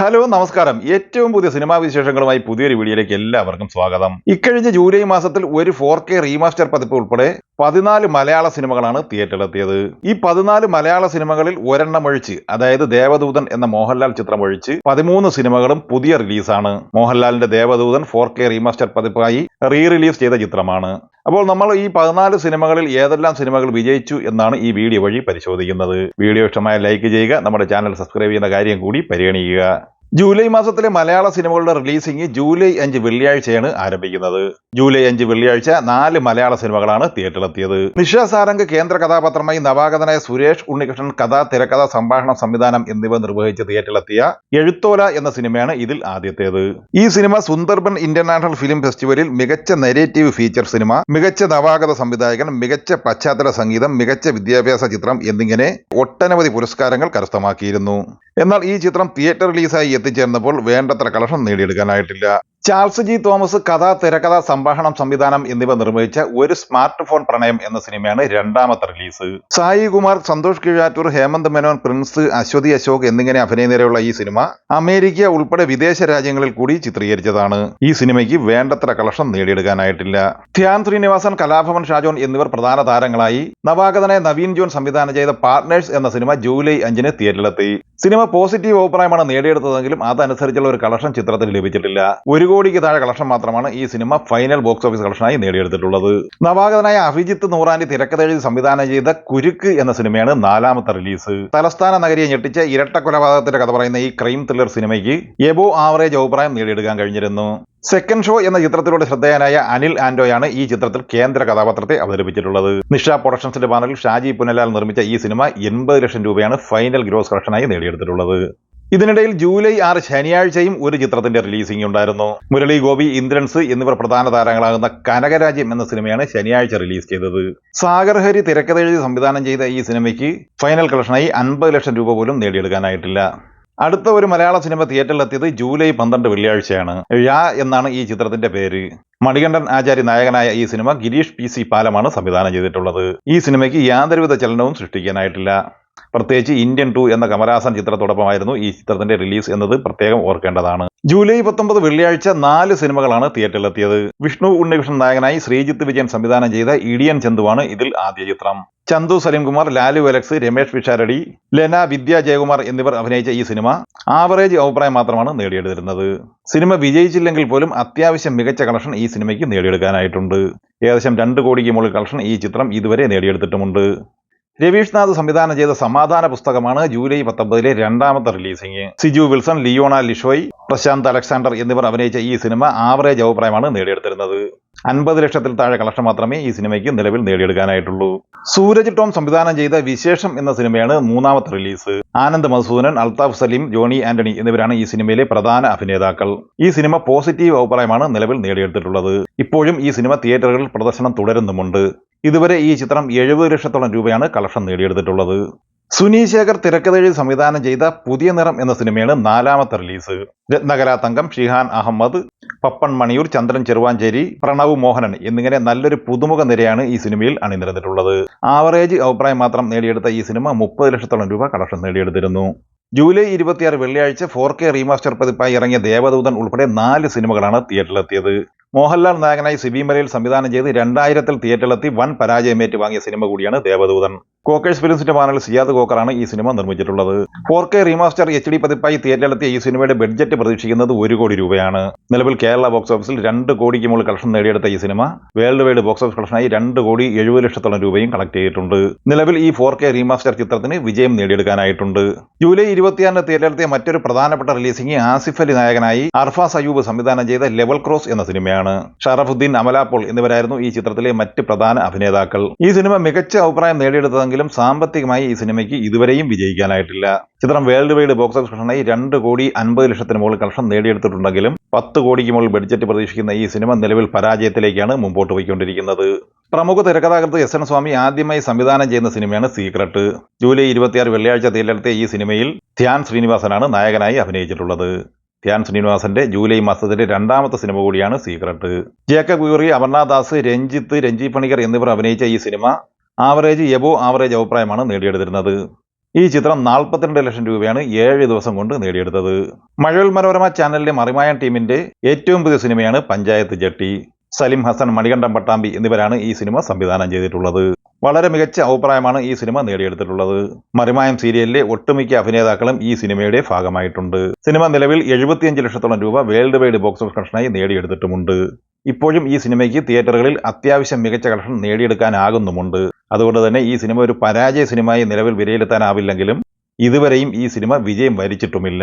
Hello നമസ്കാരം. ഏറ്റവും പുതിയ സിനിമാ വിശേഷങ്ങളുമായി പുതിയൊരു വീഡിയോയിലേക്ക് എല്ലാവർക്കും സ്വാഗതം. ഇക്കഴിഞ്ഞ ജൂലൈ മാസത്തിൽ ഒരു ഫോർ കെ റീമാസ്റ്റർ പതിപ്പ് ഉൾപ്പെടെ പതിനാല് മലയാള സിനിമകളാണ് തിയേറ്ററിലെത്തിയത്. ഈ പതിനാല് മലയാള സിനിമകളിൽ ഒരെണ്ണം ഒഴിച്ച് അതായത് ദേവദൂതൻ എന്ന മോഹൻലാൽ ചിത്രം ഒഴിച്ച് പതിമൂന്ന് സിനിമകളും പുതിയ റിലീസാണ്. മോഹൻലാലിന്റെ ദേവദൂതൻ ഫോർ കെ റീമാസ്റ്റർ പതിപ്പായി റീ റിലീസ് ചെയ്ത ചിത്രമാണ്. അപ്പോൾ നമ്മൾ ഈ പതിനാല് സിനിമകളിൽ ഏതെല്ലാം സിനിമകൾ വിജയിച്ചു എന്നാണ് ഈ വീഡിയോ വഴി പരിശോധിക്കുന്നത്. വീഡിയോ ഇഷ്ടമായ ലൈക്ക് ചെയ്യുക നമ്മുടെ ചാനൽ സബ്സ്ക്രൈബ് ചെയ്യുന്ന കാര്യം കൂടി പരിഗണിക്കുക. ജൂലൈ മാസത്തിലെ മലയാള സിനിമകളുടെ റിലീസിംഗ് ജൂലൈ അഞ്ച് വെള്ളിയാഴ്ചയാണ് ആരംഭിക്കുന്നത്. ജൂലൈ അഞ്ച് വെള്ളിയാഴ്ച നാല് മലയാള സിനിമകളാണ് തിയേറ്ററിലെത്തിയത്. നിഷ സാരംഗ് കേന്ദ്ര കഥാപാത്രമായി നവാഗതനായ സുരേഷ് ഉണ്ണികൃഷ്ണൻ കഥ തിരക്കഥ സംഭാഷണം സംവിധാനം എന്നിവ നിർവഹിച്ച് തിയേറ്ററിലെത്തിയ എഴുത്തോല എന്ന സിനിമയാണ് ഇതിൽ ആദ്യത്തേത്. ഈ സിനിമ സുന്ദർബൻ ഇന്റർനാഷണൽ ഫിലിം ഫെസ്റ്റിവലിൽ മികച്ച നെരേറ്റീവ് ഫീച്ചർ സിനിമ മികച്ച നവാഗത സംവിധായകൻ മികച്ച പശ്ചാത്തല സംഗീതം മികച്ച വിദ്യാഭ്യാസ ചിത്രം എന്നിങ്ങനെ ഒട്ടനവധി പുരസ്കാരങ്ങൾ കരസ്ഥമാക്കിയിരുന്നു. എന്നാൽ ഈ ചിത്രം തിയേറ്റർ റിലീസായി എത്തിച്ചേർന്നപ്പോൾ വേണ്ടത്ര കളക്ഷൻ നേടിയെടുക്കാനായിട്ടില്ല. ചാൾസ് ജി തോമസ് കഥ തിരക്കഥ സംഭാഷണം സംവിധാനം എന്നിവ നിർവഹിച്ച ഒരു സ്മാർട്ട് ഫോൺ പ്രണയം എന്ന സിനിമയാണ് രണ്ടാമത്തെ റിലീസ്. സായി കുമാർ സന്തോഷ് കീഴാറ്റൂർ ഹേമന്ത് മേനോൻ പ്രിൻസ് അശ്വതി അശോക് എന്നിങ്ങനെ അഭിനയനിരയുള്ള ഈ സിനിമ അമേരിക്ക ഉൾപ്പെടെ വിദേശ രാജ്യങ്ങളിൽ കൂടി ചിത്രീകരിച്ചതാണ്. ഈ സിനിമയ്ക്ക് വേണ്ടത്ര കളക്ഷൻ നേടിയെടുക്കാനായിട്ടില്ല. ധ്യാൻ ശ്രീനിവാസൻ കലാഭവൻ ഷാജോൺ എന്നിവർ പ്രധാന താരങ്ങളായി. നവാഗതനെ നവീൻ ജോൺ സംവിധാനം ചെയ്ത പാർട്ട്നേഴ്സ് എന്ന സിനിമ ജൂലൈ അഞ്ചിന് തിയേറ്ററിലെത്തി. സിനിമ പോസിറ്റീവ് അഭിപ്രായമാണ് നേടിയെടുത്തതെങ്കിലും അതനുസരിച്ചുള്ള ഒരു കളക്ഷൻ ചിത്രത്തിന് ലഭിച്ചിട്ടില്ല. ഒരു കോടിക്ക് താഴെ കളക്ഷൻ മാത്രമാണ് ഈ സിനിമ ഫൈനൽ ബോക്സ് ഓഫീസ് കളക്ഷനായി നേടിയെടുത്തിട്ടുള്ളത്. നവാഗതനായ അഭിജിത്ത് നൂറാന്റെ തിരക്കഥ എഴുതി സംവിധാനം ചെയ്ത കുരുക്ക് എന്ന സിനിമയാണ് നാലാമത്തെ റിലീസ്. തലസ്ഥാന നഗരിയെ ഞെട്ടിച്ച ഇരട്ട കൊലപാതകത്തിന്റെ കഥ പറയുന്ന ഈ ക്രൈം ത്രില്ലർ സിനിമയ്ക്ക് എബോ ആവറേജ് അഭിപ്രായം നേടിയെടുക്കാൻ കഴിഞ്ഞിരുന്നു. സെക്കൻഡ് ഷോ എന്ന ചിത്രത്തിലൂടെ ശ്രദ്ധേയനായ അനിൽ ആൻഡോയാണ് ഈ ചിത്രത്തിൽ കേന്ദ്ര കഥാപാത്രത്തെ അവതരിപ്പിച്ചിട്ടുള്ളത്. നിഷ പ്രൊഡക്ഷൻസിന്റെ ബാനറിൽ ഷാജി പുനലാൽ നിർമ്മിച്ച ഈ സിനിമ എൺപത് ലക്ഷം രൂപയാണ് ഫൈനൽ ഗ്രോസ് കളക്ഷനായി നേടിയെടുത്തിട്ടുള്ളത്. ഇതിനിടയിൽ ജൂലൈ ആറ് ശനിയാഴ്ചയും ഒരു ചിത്രത്തിന്റെ റിലീസിംഗ് ഉണ്ടായിരുന്നു. മുരളി ഗോപി ഇന്ദ്രൻസ് എന്നിവർ പ്രധാന താരങ്ങളാകുന്ന കനകരാജ്യം എന്ന സിനിമയാണ് ശനിയാഴ്ച റിലീസ് ചെയ്തത്. സാഗർ ഹരി തിരക്കഥ എഴുതി സംവിധാനം ചെയ്ത ഈ സിനിമയ്ക്ക് ഫൈനൽ കളക്ഷനായി അൻപത് ലക്ഷം രൂപ പോലും നേടിയെടുക്കാനായിട്ടില്ല. അടുത്ത ഒരു മലയാള സിനിമ തിയേറ്ററിലെത്തിയത് ജൂലൈ പന്ത്രണ്ട് വെള്ളിയാഴ്ചയാണ്. ഴ എന്നാണ് ഈ ചിത്രത്തിന്റെ പേര്. മണികണ്ഠൻ ആചാര്യ നായകനായ ഈ സിനിമ ഗിരീഷ് പി സി പാലമാണ് സംവിധാനം ചെയ്തിട്ടുള്ളത്. ഈ സിനിമയ്ക്ക് യാതൊരുവിധ ചലനവും സൃഷ്ടിക്കാനായിട്ടില്ല. പ്രത്യേകിച്ച് ഇന്ത്യൻ ടു എന്ന കമലഹാസൻ ചിത്രത്തോടൊപ്പമായിരുന്നു ഈ ചിത്രത്തിന്റെ റിലീസ് എന്നത് പ്രത്യേകം ഓർക്കേണ്ടതാണ്. ജൂലൈ പത്തൊമ്പത് വെള്ളിയാഴ്ച നാല് സിനിമകളാണ് തിയേറ്ററിലെത്തിയത്. വിഷ്ണു ഉണ്ണികൃഷ്ണൻ നായകനായി ശ്രീജിത്ത് വിജയൻ സംവിധാനം ചെയ്ത ഇടിയൻ ചന്തുവാണ് ഇതിൽ ആദ്യ ചിത്രം. ചന്തു സലീംകുമാർ ലാലു അലക്സ് രമേഷ് പിഷാരടി ലെന വിദ്യ ജയകുമാർ എന്നിവർ അഭിനയിച്ച ഈ സിനിമ ആവറേജ് അഭിപ്രായം മാത്രമാണ് നേടിയെടുത്തിരുന്നത്. സിനിമ വിജയിച്ചില്ലെങ്കിൽ പോലും അത്യാവശ്യം മികച്ച കളക്ഷൻ ഈ സിനിമയ്ക്ക് നേടിയെടുക്കാനായിട്ടുണ്ട്. ഏകദേശം രണ്ട് കോടിക്ക് മുകളിൽ കളക്ഷൻ ഈ ചിത്രം ഇതുവരെ നേടിയെടുത്തിട്ടുമുണ്ട്. രവീഷ് നാഥ് സംവിധാനം ചെയ്ത സമാധാന പുസ്തകമാണ് ജൂലൈ പത്തൊമ്പതിലെ രണ്ടാമത്തെ releasing Siju Wilson Leona Lishoy Prashanth Alexander എന്നിവർ അഭിനയിച്ച ഈ സിനിമ ആവറേജ് അഭിപ്രായമാണ് നേടിയെടുത്തിരുന്നത്. അൻപത് ലക്ഷത്തിൽ താഴെ കളക്ഷൻ മാത്രമേ ഈ സിനിമയ്ക്ക് നിലവിൽ നേടിയെടുക്കാനായിട്ടുള്ളൂ. സൂരജ് ടോം സംവിധാനം ചെയ്ത വിശേഷം എന്ന സിനിമയാണ് മൂന്നാമത്തെ റിലീസ്. ആനന്ദ് മധുസൂദനൻ അൽതാഫ് സലീം ജോണി ആന്റണി എന്നിവരാണ് ഈ സിനിമയിലെ പ്രധാന അഭിനേതാക്കൾ. ഈ സിനിമ പോസിറ്റീവ് അഭിപ്രായമാണ് നിലവിൽ നേടിയെടുത്തിട്ടുള്ളത്. ഇപ്പോഴും ഈ സിനിമ തിയേറ്ററുകളിൽ പ്രദർശനം തുടരുന്നുമുണ്ട്. ഇതുവരെ ഈ ചിത്രം എഴുപത് ലക്ഷത്തോളം രൂപയാണ് കളക്ഷൻ നേടിയെടുത്തിട്ടുള്ളത്. സുനി ശേഖർ തിരക്കഥയിൽ സംവിധാനം ചെയ്ത പുതിയ നിറം എന്ന സിനിമയാണ് നാലാമത്തെ റിലീസ്. രത്നകലാ തങ്കം ഷിഹാൻ അഹമ്മദ് പപ്പൻ മണിയൂർ ചന്ദ്രൻ ചെറുവാഞ്ചേരി പ്രണവ് മോഹനൻ എന്നിങ്ങനെ നല്ലൊരു പുതുമുഖ നിരയാണ് ഈ സിനിമയിൽ അണിനിരന്നിട്ടുള്ളത്. ആവറേജ് അഭിപ്രായം മാത്രം നേടിയെടുത്ത ഈ സിനിമ മുപ്പത് ലക്ഷത്തോളം രൂപ കളക്ഷൻ നേടിയെടുത്തിരുന്നു. ജൂലൈ ഇരുപത്തിയാറ് വെള്ളിയാഴ്ച ഫോർ കെ റീമാസ്റ്റർ പതിപ്പായി ഇറങ്ങിയ ദേവദൂതൻ ഉൾപ്പെടെ നാല് സിനിമകളാണ് തിയേറ്ററിലെത്തിയത്. മോഹൻലാൽ നായകനായി സിബി മലയിൽ സംവിധാനം ചെയ്ത് രണ്ടായിരത്തിൽ തിയേറ്ററിലെത്തി വൻ പരാജയമേറ്റ് വാങ്ങിയ സിനിമ കൂടിയാണ് ദേവദൂതൻ. കോക്കേഴ്സ് ഫിലിംസിന്റെ പാനൽ സിയാദ് കോക്കറാണ് ഈ സിനിമ നിർമ്മിച്ചിട്ടുള്ളത്. Four K remaster H D പതിപ്പായി തിയേറ്ററിലെത്തിയ ഈ സിനിമയുടെ ബഡ്ജറ്റ് പ്രതീക്ഷിക്കുന്നത് ഒരു കോടി രൂപയാണ്. നിലവിൽ കേരള ബോക്സ് ഓഫീസിൽ രണ്ട് കോടിക്ക് മുകളിൽ കളക്ഷൻ നേടിയെടുത്ത ഈ സിനിമ വേൾഡ് വൈഡ് ബോക്സ് ഓഫീസ് കളക്ഷനായി രണ്ട് കോടി എഴുപത് ലക്ഷത്തോളം രൂപയും കളക്ട് ചെയ്തിട്ടുണ്ട്. നിലവിൽ ഈ ഫോർ കെ റീമാസ്റ്റർ ചിത്രത്തിന് വിജയം നേടിയെടുക്കാനായിട്ടുണ്ട്. ജൂലൈ ഇരുപത്തിയാറിന് തിയേറ്ററിലെത്തിയ മറ്റൊരു പ്രധാനപ്പെട്ട റിലീസിംഗ് ആസിഫ് അലി നായകനായി അർഫാസ് അയ്യൂബ് സംവിധാനം ചെയ്ത ലെവൽ ക്രോസ് എന്ന സിനിമയാണ്. ഷറഫുദ്ദീൻ അമലാപോൾ എന്നിവരായിരുന്നു ഈ ചിത്രത്തിലെ മറ്റ് പ്രധാന അഭിനേതാക്കൾ. ഈ സിനിമ മികച്ച അഭിപ്രായം നേടിയെടുത്തതെങ്കിലും സാമ്പത്തികമായി ഈ സിനിമയ്ക്ക് ഇതുവരെയും വിജയിക്കാനായിട്ടില്ല. ചിത്രം വേൾഡ് വൈഡ് ബോക്സ് ഓഫീസ് കളക്ഷനായി രണ്ട് കോടി അൻപത് ലക്ഷത്തിന് മുകളിൽ കളക്ഷൻ നേടിയെടുത്തിട്ടുണ്ടെങ്കിലും പത്ത് കോടിക്ക് മുകളിൽ ബഡ്ജറ്റ് പ്രതീക്ഷിക്കുന്ന ഈ സിനിമ നിലവിൽ പരാജയത്തിലേക്കാണ് മുമ്പോട്ട് പോയിക്കൊണ്ടിരിക്കുന്നത്. പ്രമുഖ തിരക്കഥാകൃത്ത് എസ് എൻ സ്വാമി ആദ്യമായി സംവിധാനം ചെയ്യുന്ന സിനിമയാണ് സീക്രട്ട്. ജൂലൈ ഇരുപത്തിയാറ് വെള്ളിയാഴ്ച തിയേറ്ററിലെത്തിയ ഈ സിനിമയിൽ ധ്യാൻ ശ്രീനിവാസനാണ് നായകനായി അഭിനയിച്ചിട്ടുള്ളത്. ധ്യാൻ ശ്രീനിവാസന്റെ ജൂലൈ മാസത്തിലെ രണ്ടാമത്തെ സിനിമ കൂടിയാണ് സീക്രട്ട്. ജേക്കബ് ഗുരി അമർനാഥ് ദാസ് രഞ്ജിത്ത് രഞ്ജി പണിക്കർ എന്നിവർ അഭിനയിച്ച ഈ സിനിമ ആവറേജ് എബോ ആവറേജ് അഭിപ്രായമാണ് നേടിയെടുത്തിരുന്നത്. ഈ ചിത്രം നാൽപ്പത്തിരണ്ട് ലക്ഷം രൂപയാണ് ഏഴ് ദിവസം കൊണ്ട് നേടിയെടുത്തത്. മഴവിൽ മനോരമ ചാനലിലെ മറിമായൻ ടീമിന്റെ ഏറ്റവും പുതിയ സിനിമയാണ് പഞ്ചായത്ത് ജട്ടി. സലിം ഹസൻ മണികണ്ഠം പട്ടാമ്പി എന്നിവരാണ് ഈ സിനിമ സംവിധാനം ചെയ്തിട്ടുള്ളത്. വളരെ മികച്ച അഭിപ്രായമാണ് ഈ സിനിമ നേടിയെടുത്തിട്ടുള്ളത്. മറിമായം സീരിയലിലെ ഒട്ടുമിക്ക അഭിനേതാക്കളും ഈ സിനിമയുടെ ഭാഗമായിട്ടുണ്ട്. സിനിമ നിലവിൽ എഴുപത്തിയഞ്ച് ലക്ഷത്തോളം രൂപ വേൾഡ് വൈഡ് ബോക്സ് ഓഫീസ് കളക്ഷനായി നേടിയെടുത്തിട്ടുമുണ്ട്. ഇപ്പോഴും ഈ സിനിമയ്ക്ക് തിയേറ്ററുകളിൽ അത്യാവശ്യം മികച്ച കളക്ഷൻ നേടിയെടുക്കാനാകുന്നുമുണ്ട്. അതുകൊണ്ട് തന്നെ ഈ സിനിമ ഒരു പരാജയ സിനിമയായി നിലവിൽ വിലയിരുത്താനാവില്ലെങ്കിലും ഇതുവരെയും ഈ സിനിമ വിജയം വരിച്ചിട്ടുമില്ല.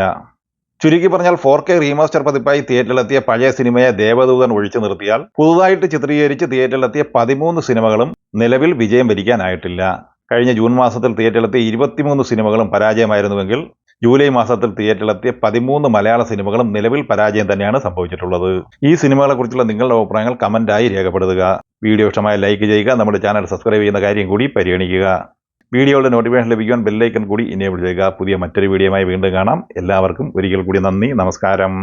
ചുരുക്കി പറഞ്ഞാൽ ഫോർ കെ റീമാസ്റ്റർ പതിപ്പായി തിയേറ്ററിലെത്തിയ പഴയ സിനിമയെ ദേവദൂതൻ ഒഴിച്ചു നിർത്തിയാൽ പുതുതായിട്ട് ചിത്രീകരിച്ച് തിയേറ്ററിലെത്തിയ പതിമൂന്ന് സിനിമകളും നിലവിൽ വിജയം വരിക്കാനായിട്ടില്ല. കഴിഞ്ഞ ജൂൺ മാസത്തിൽ തിയേറ്ററിലെത്തിയ ഇരുപത്തിമൂന്ന് സിനിമകളും പരാജയമായിരുന്നുവെങ്കിൽ ജൂലൈ മാസത്തിൽ തിയേറ്ററിലെത്തിയ പതിമൂന്ന് മലയാള സിനിമകളും നിലവിൽ പരാജയം തന്നെയാണ് സംഭവിച്ചിട്ടുള്ളത്. ഈ സിനിമകളെക്കുറിച്ചുള്ള നിങ്ങളുടെ അഭിപ്രായങ്ങൾ കമന്റായി രേഖപ്പെടുത്തുക. വീഡിയോ ഇഷ്ടമായ ലൈക്ക് ചെയ്യുക നമ്മുടെ ചാനൽ സബ്സ്ക്രൈബ് ചെയ്യുന്ന കാര്യം കൂടി പരിഗണിക്കുക. വീഡിയോയുടെ നോട്ടിഫിക്കേഷൻ ലഭിക്കുവാൻ ബെല്ലൈക്കൺ കൂടി ഇനേബിൾ ചെയ്യുക. പുതിയ മറ്റൊരു വീഡിയോയുമായി വീണ്ടും കാണാം. എല്ലാവർക്കും ഒരിക്കൽ കൂടി നന്ദി നമസ്കാരം.